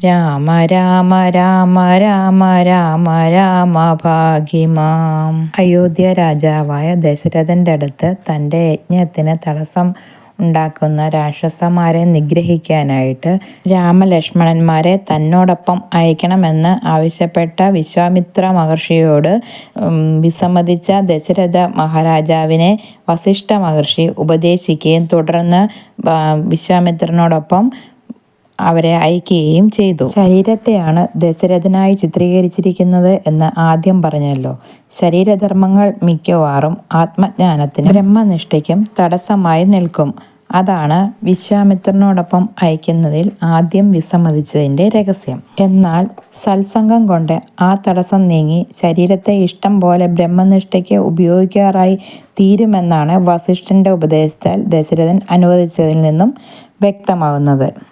രാമ രാമ രാമ രാമ രാമ രാമ ഭാഗ്യമാം അയോധ്യ രാജാവായ ദശരഥന്റെ അടുത്ത് തന്റെ യജ്ഞത്തിന് തടസ്സം ഉണ്ടാക്കുന്ന രാക്ഷസന്മാരെ നിഗ്രഹിക്കാനായിട്ട് രാമലക്ഷ്മണന്മാരെ തന്നോടൊപ്പം അയക്കണമെന്ന് ആവശ്യപ്പെട്ട വിശ്വാമിത്ര മഹർഷിയോട് വിസമ്മതിച്ച ദശരഥ മഹാരാജാവിനെ വസിഷ്ഠ മഹർഷി ഉപദേശിക്കുകയും തുടർന്ന് വിശ്വാമിത്രനോടൊപ്പം അവരെ അയക്കുകയും ചെയ്തു. ശരീരത്തെയാണ് ദശരഥനായി ചിത്രീകരിച്ചിരിക്കുന്നത് എന്ന് ആദ്യം പറഞ്ഞല്ലോ. ശരീരധർമ്മങ്ങൾ മിക്കവാറും ആത്മജ്ഞാനത്തിന് ബ്രഹ്മനിഷ്ഠയ്ക്കും തടസ്സമായി നിൽക്കും. അതാണ് വിശ്വാമിത്രനോടൊപ്പം അയക്കുന്നതിൽ ആദ്യം വിസമ്മതിച്ചതിന്റെ രഹസ്യം. എന്നാൽ സത്സംഗം കൊണ്ട് ആ തടസ്സം നീങ്ങി ശരീരത്തെ ഇഷ്ടം പോലെ ബ്രഹ്മനിഷ്ഠയ്ക്ക് ഉപയോഗിക്കാറായി തീരുമെന്നാണ് വസിഷ്ഠന്റെ ഉപദേശത്താൽ ദശരഥൻ അനുവദിച്ചതിൽ നിന്നും വ്യക്തമാകുന്നത്.